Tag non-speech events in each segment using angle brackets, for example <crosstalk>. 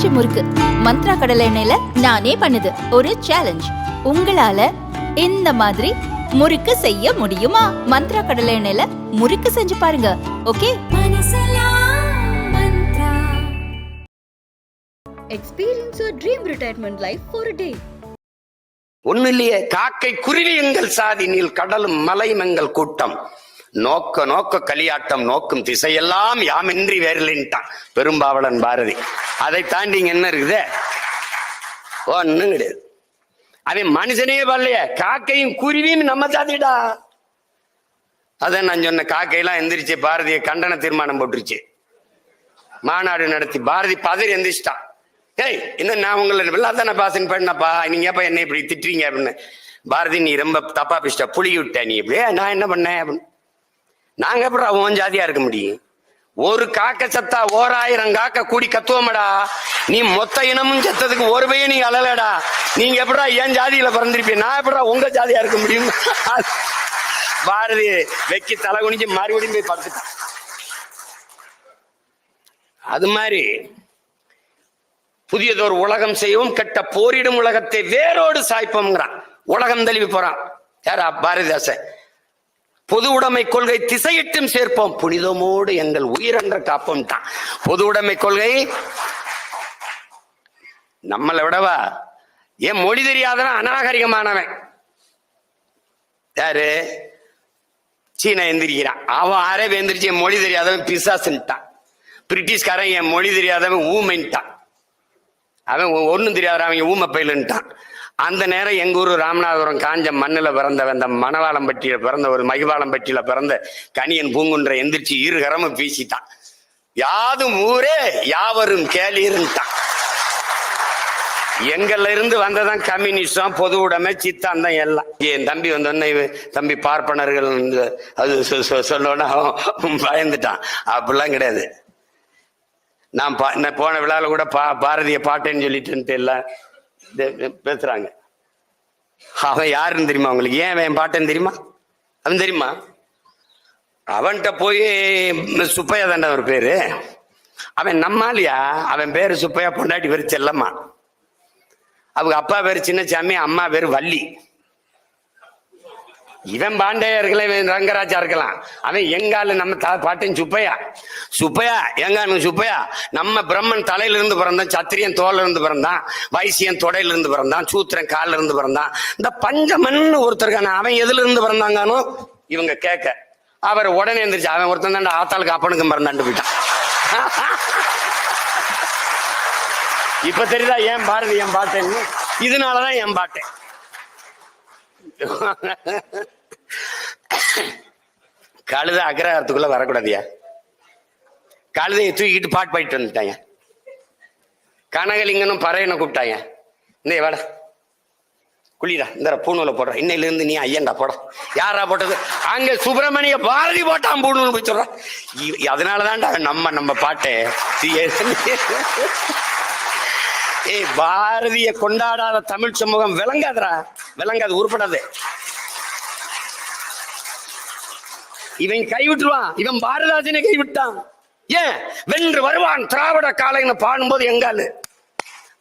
பஞ்சு முறுக்கு. மந்த்ரா கடலை எண்ணெயில நானே பண்ணுது. ஒரு சேலஞ்ச் உங்களால இந்த மாதிரி முறுக்கு செய்ய முடியுமா? மந்த்ரா கடலை எண்ணெயில முறுக்கு செஞ்சு பாருங்க. Okay? dream retirement life for a day. ஒண்ணு இல்லையே காக்கை குருவி எங்கள் சாதி நீல் கடலும் மலையும் எங்கள் கூட்டம். நோக்க நோக்க கலியாட்டம் நோக்கும் திசையெல்லாம் யாமின்றி வேறில்லைன்ட்டான் பெரும்பாவளன் பாரதி. அதை தாண்டி இங்க என்ன இருக்குது? ஒன்னும் கிடையாது. அவன் மனுஷனே வரலையே. காக்கையும் குருவியும் நம்ம சாதிடா அதான் நான் சொன்ன காக்கையெல்லாம் எந்திரிச்சு பாரதிய கண்டன தீர்மானம் போட்டுருச்சு. மாநாடு நடத்தி பாரதி பதறி எந்திரிச்சிட்டான். ஏய் இன்னும் நான் உங்களை வெள்ளாதான பாசன் பண்ணப்பா? நீங்க ஏப்பா என்ன இப்படி திட்டுறீங்க அப்படின்னு. பாரதி நீ ரொம்ப தப்பா பேசிட்ட. புளி விட்ட நீ இப்படியே. நான் என்ன பண்ணேன் அப்படின்னு. நாங்க எப்படி உன் ஜாதியா இருக்க முடியும்? ஒரு காக்க சத்தா ஓர் ஆயிரம் காக்க கூடி கத்துவோமடா. நீ மொத்த இனமும் செத்ததுக்கு ஒரு பையன் நீ அழலடா. நீங்க எப்படா என் ஜாதியில பிறந்திருப்பீங்க? நான் எப்படா உங்க ஜாதியா இருக்க முடியும்? <laughs> பாரதி வெக்கி தலை குனிஞ்சு மறுபடியும் போய் படுத்துட்டான். அது மாதிரி புதியதொரு உலகம் செய்யவும் கெட்ட போரிடும் உலகத்தை வேரோடு சாய்ப்போம்ங்கிறான். உலகம் தழுவி போறான். யாரா? பாரதிதாசன். பொது உடைமை கொள்கை திசையிட்டும் சேர்ப்போம். புனிதமோடு எங்கள் உயிரென்ற காப்போம் தான். பொது உடைமை கொள்கை நம்மளை விடவா? ஏன் மொழி தெரியாதவன் அநாகரிகமானவன். யாரு? சீனா எந்திரிக்கிறான். அவன் அரபு எந்திரிச்சு என் மொழி தெரியாதவன் பிசாசுன்ட்டான் பிரிட்டிஷ்காரன் என் மொழி தெரியாதவன் ஊமைன்ட்டான் அவன் ஒன்றும் தெரியாத அவன் ஊமை பயிலுன்ட்டான் அந்த நேரம் எங்கள் ஊர் ராமநாதபுரம் காஞ்ச மண்ணில் பிறந்தவன் அந்த மணவாளம்பட்டியில் பிறந்த ஒரு மகிவாளம்பட்டியில் பிறந்த கனியன் பூங்குன்ற எந்திரிச்சு இரு கரம வீசிட்டான் யாதும் ஊரே யாவரும் கேளீருன்ட்டான் எங்கள்ல இருந்து வந்ததான் கம்யூனிஸ்டம் பொது உடைமை சித்தாந்தம் எல்லாம். என் தம்பி வந்தோடனே தம்பி பார்ப்பனர்கள் வந்து அது சொ- சொ- சொன்னோன்னே அவன் பயந்துட்டான். அப்படிலாம் கிடையாது. நான் பா நான் போன விழாவில் கூட பா பாரதிய பாட்டேன்னு சொல்லிட்டு எல்லாம் பேசுறாங்க. அவன் யாருன்னு தெரியுமா உங்களுக்கு? ஏன் என் பாட்டேன்னு தெரியுமா? அவன் தெரியுமா? அவன்கிட்ட போய் சுப்பையா தாண்டா ஒரு பேரு. அவன் நம்மாலியா? அவன் பேரு சுப்பையா பொண்டாட்டி பேர் செல்லம்மா. அவங்க அப்பா பேர் சின்னசாமி அம்மா பேரு வள்ளி. இவன் பாண்டையா இருக்கலாம் ரங்கராஜா இருக்கலாம். அவன் எங்கால நம்ம தா பாட்டன் சுப்பையா. சுப்பையா? எங்கானு சுப்பையா? நம்ம பிரம்மன் தலையில இருந்து பிறந்தான் சத்திரியன் தோல்ல இருந்து பிறந்தான் வைசியன் தொடையில இருந்து பிறந்தான் சூத்திரன் கால்ல இருந்து பிறந்தான். இந்த பஞ்சமன் ஒருத்தருக்கான அவன் எதுல இருந்து பிறந்தாங்கானோ இவங்க கேட்க. அவர் உடனே எந்திரிச்சு அவன் ஒருத்தன் தான் ஆத்தாளுக்கு அப்பனுக்கும் பிறந்தாண்டு போயிட்டான். இப்ப தெரியுதா ஏன் பாரதி என் பாட்டேன்னு இதனாலதான் என் பாட்டேன் <laughs> கழுத அக்ரஹாரத்துக்குள்ள வரக்கூடாதியா? கழுதையை தூக்கிட்டு பாட்டு பாடிட்டு வந்துட்டாங்க கனகலிங்கனும் பறையனை கூப்பிட்டாங்க இந்த வேட. குளிரா இந்த பூணூலை போடுற. இன்னையிலிருந்து நீ ஐயன்டா போட. யாரா போட்டது? அங்க சுப்பிரமணிய பாரதி போட்டான் பூணூல் போய் சொல்றான் அதனாலதான்டா நம்ம நம்ம பாட்டு. ஏய் பாரதிய கொண்டாடாத தமிழ் சமூகம் விளங்காதடா. விளங்காது உருப்படாது. இவன் கைவிட்டுருவான். இவன் பாரதாசனை கைவிட்டான். ஏன்? வென்று வருவான் திராவிட காலைன்னு பாடும்போது எங்காலு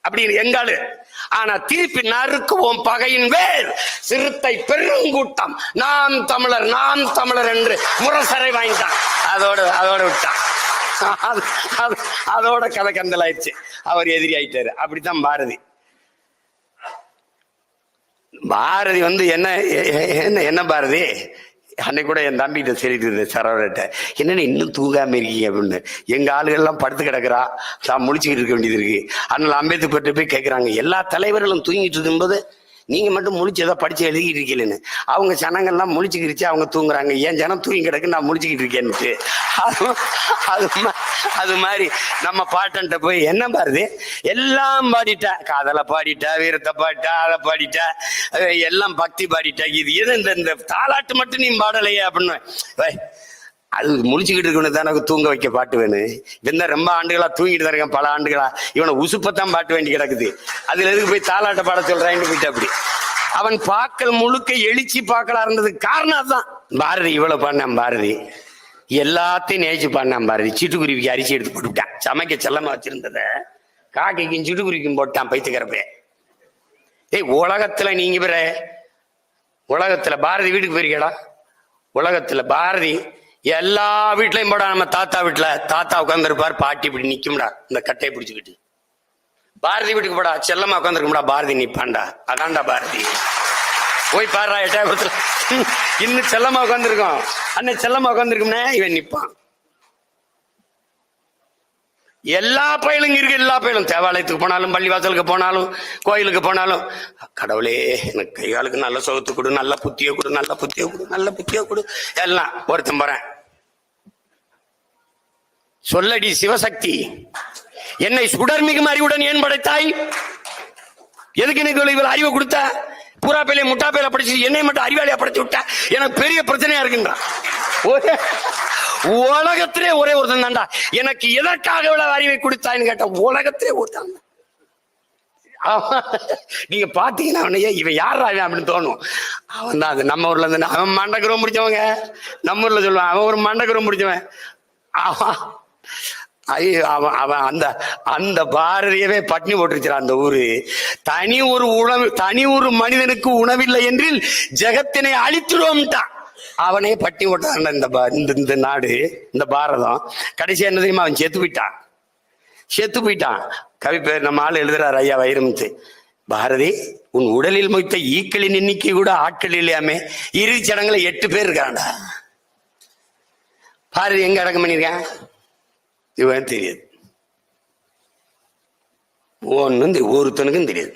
அப்படின்னு எங்காலு ஆனா திருப்பி நறுக்குவோம் பகையின் வேர் சிறுத்தை பெருங்கூட்டம். நாம் தமிழர் நாம் தமிழர் என்று முரசரை வாங்கிட்டான் அதோட அதோட விட்டான். அதோட கதை கந்தல் ஆயிடுச்சு அவர் எதிரி ஆயிட்டாரு. அப்படித்தான் பாரதி. பாரதி வந்து என்ன என்ன என்ன பாரதி? அன்னைக்கு கூட என் தம்பிகிட்ட சொல்லிட்டு இருந்தேன் சரவரட்ட என்னன்னு இன்னும் தூங்காம இருக்கீங்க அப்படின்னு. எங்க ஆளுகள்லாம் படுத்து கிடக்குறா. தான் முழிச்சுக்கிட்டு இருக்க வேண்டியது இருக்கு. அதனால அம்பேத்கர் போய் கேட்குறாங்க எல்லா தலைவர்களும் தூங்கிட்டு இருக்கும்போது நீங்கள் மட்டும் முழிச்சு ஏதோ படிச்சு எழுதிக்கிட்டு இருக்கீங்கன்னு அவங்க ஜனங்கள்லாம் முழிச்சுக்கிருச்சு அவங்க தூங்குறாங்க. ஏன் ஜனம் தூங்கி கிடக்கு நான் முழிச்சுக்கிட்டு இருக்கேன்ட்டு அது அது அது மாதிரி நம்ம பாட்டன்ட்ட போய் என்ன பாருது? எல்லாம் பாடிட்டா காதலை பாடிட்டா வீரத்தை பாடிட்டா அதை பாடிட்டா எல்லாம் பக்தி பாடிட்டா இது எது இந்த இந்த தாலாட்டு மட்டும் நீ பாடலையே அப்படின்னு. வை, அது முடிச்சுக்கிட்டு இருக்கணும் தானே தூங்க வைக்க பாட்டு வேணும். இந்த ரொம்ப ஆண்டுகளா தூங்கிட்டு தான் இருக்கேன் பல ஆண்டுகளா. இவனை உசுப்பத்தான் பாட்டு வேண்டி கிடக்குது. அதுல எதுக்கு போய் தாளாட்ட பாட சொல்றான்னு போயிட்டு அப்படி. அவன் பாக்கள் முழுக்க எழுச்சி பாக்களா இருந்ததுக்கு காரணம் அதுதான். பாரதி இவ்வளவு பண்ணான் பாரதி. எல்லாத்தையும் நேச்சு பண்ணான் பாரதி. சிட்டுக்குருவிக்கு அரிசி எடுத்து போட்டுவிட்டான் சமைக்க செல்லமா வச்சிருந்தத. காக்கைக்கும் சிட்டுக்குருவிக்கும் போட்டான் பைத்துக்கிறப்பே ஏய் உலகத்துல நீங்க பிற உலகத்துல பாரதி வீட்டுக்கு போயிருக்கடா உலகத்துல பாரதி எல்லா வீட்லையும் போடா நம்ம தாத்தா வீட்டுல தாத்தா உட்காந்துருப்பார் பாட்டி இப்படி நிக்கும்டா இந்த கட்டையை பிடிச்சுக்கிட்டு. பாரதி வீட்டுக்கு போடா செல்லம்மா உட்காந்துருக்கும்டா பாரதி நிப்பான்டா அதான்டா பாரதி. போய் பாடுறா எட்டாயிரத்துல இன்னும் செல்லம்மா உட்காந்துருக்கோம் அண்ணன் செல்லம்மா உட்காந்துருக்கும்னே இவன் நிப்பான். எல்லா பயலும் இருக்கு எல்லா பயலும். தேவாலயத்துக்கு போனாலும் பள்ளிவாசலுக்கு போனாலும் கோயிலுக்கு போனாலும் கடவுளே எனக்கு கை காலுக்கு நல்ல சுகத்து கொடு நல்ல புத்தியை கொடு நல்ல புத்தியை கொடு நல்ல புத்தியை கொடு. எல்லாம் ஒருத்தன் போறேன். சொல்லடி சிவசக்தி. என்னை சுடர்மிகும் அறிவுடன் ஏன் படைத்தாய்? எதுக்கு எனக்கு இவள் இவ்வளவு அறிவை கொடுத்த? பூரா பேலையை முட்டா பேலை படிச்சு என்னை மட்டும் அறிவாளியா படைச்சு விட்டா? எனக்கு பெரிய பிரச்சனையா இருக்குன்றான். உலகத்திலே ஒரே ஒருத்தன் தான்டா. எனக்கு எதற்காக இவ்வளவு அறிவை கொடுத்தான்னு கேட்ட உலகத்திலே ஒருத்தன் <laughs> நீங்க பாத்தீங்கன்னா அவனையே இவன் யார் அவன் அப்படின்னு தோணும். அவன் தான் அது. நம்ம ஊர்ல இருந்து அவன் மண்டகரம் முடிச்சவங்க நம்ம ஊர்ல சொல்லுவான் அவன் ஒரு மண்டகரம் முடிச்சவன் அவன் ஐயோ அவன் அவன் அந்த அந்த பாரதியவே பட்னி போட்டுருச்சான் அந்த ஊரு. தனி ஒரு உணவு தனி ஒரு மனிதனுக்கு உணவில்லை என்றில் ஜெகத்தினை அழித்துருவோம்ட்டான். அவனே பட்டி போட்டான் இந்த இந்த இந்த நாடு இந்த பாரதம். கடைசியா என்ன தெரியுமா? அவன் செத்து போயிட்டான். செத்து போயிட்டான். கவி பேர் நம்ம ஆள் எழுதுறாரு ஐயா வைரமுத்து. பாரதி உன் உடலில் மொய்த்த ஈக்களின் எண்ணிக்கை கூட ஆட்கள் இல்லையாமே? இறுதி சடங்குல எட்டு பேர் இருக்காண்டா பாரதி எங்க அடக்கம் பண்ணிருக்கான் இவன் தெரியாது. ஒன்னும் ஒருத்தனுக்கும் தெரியாது.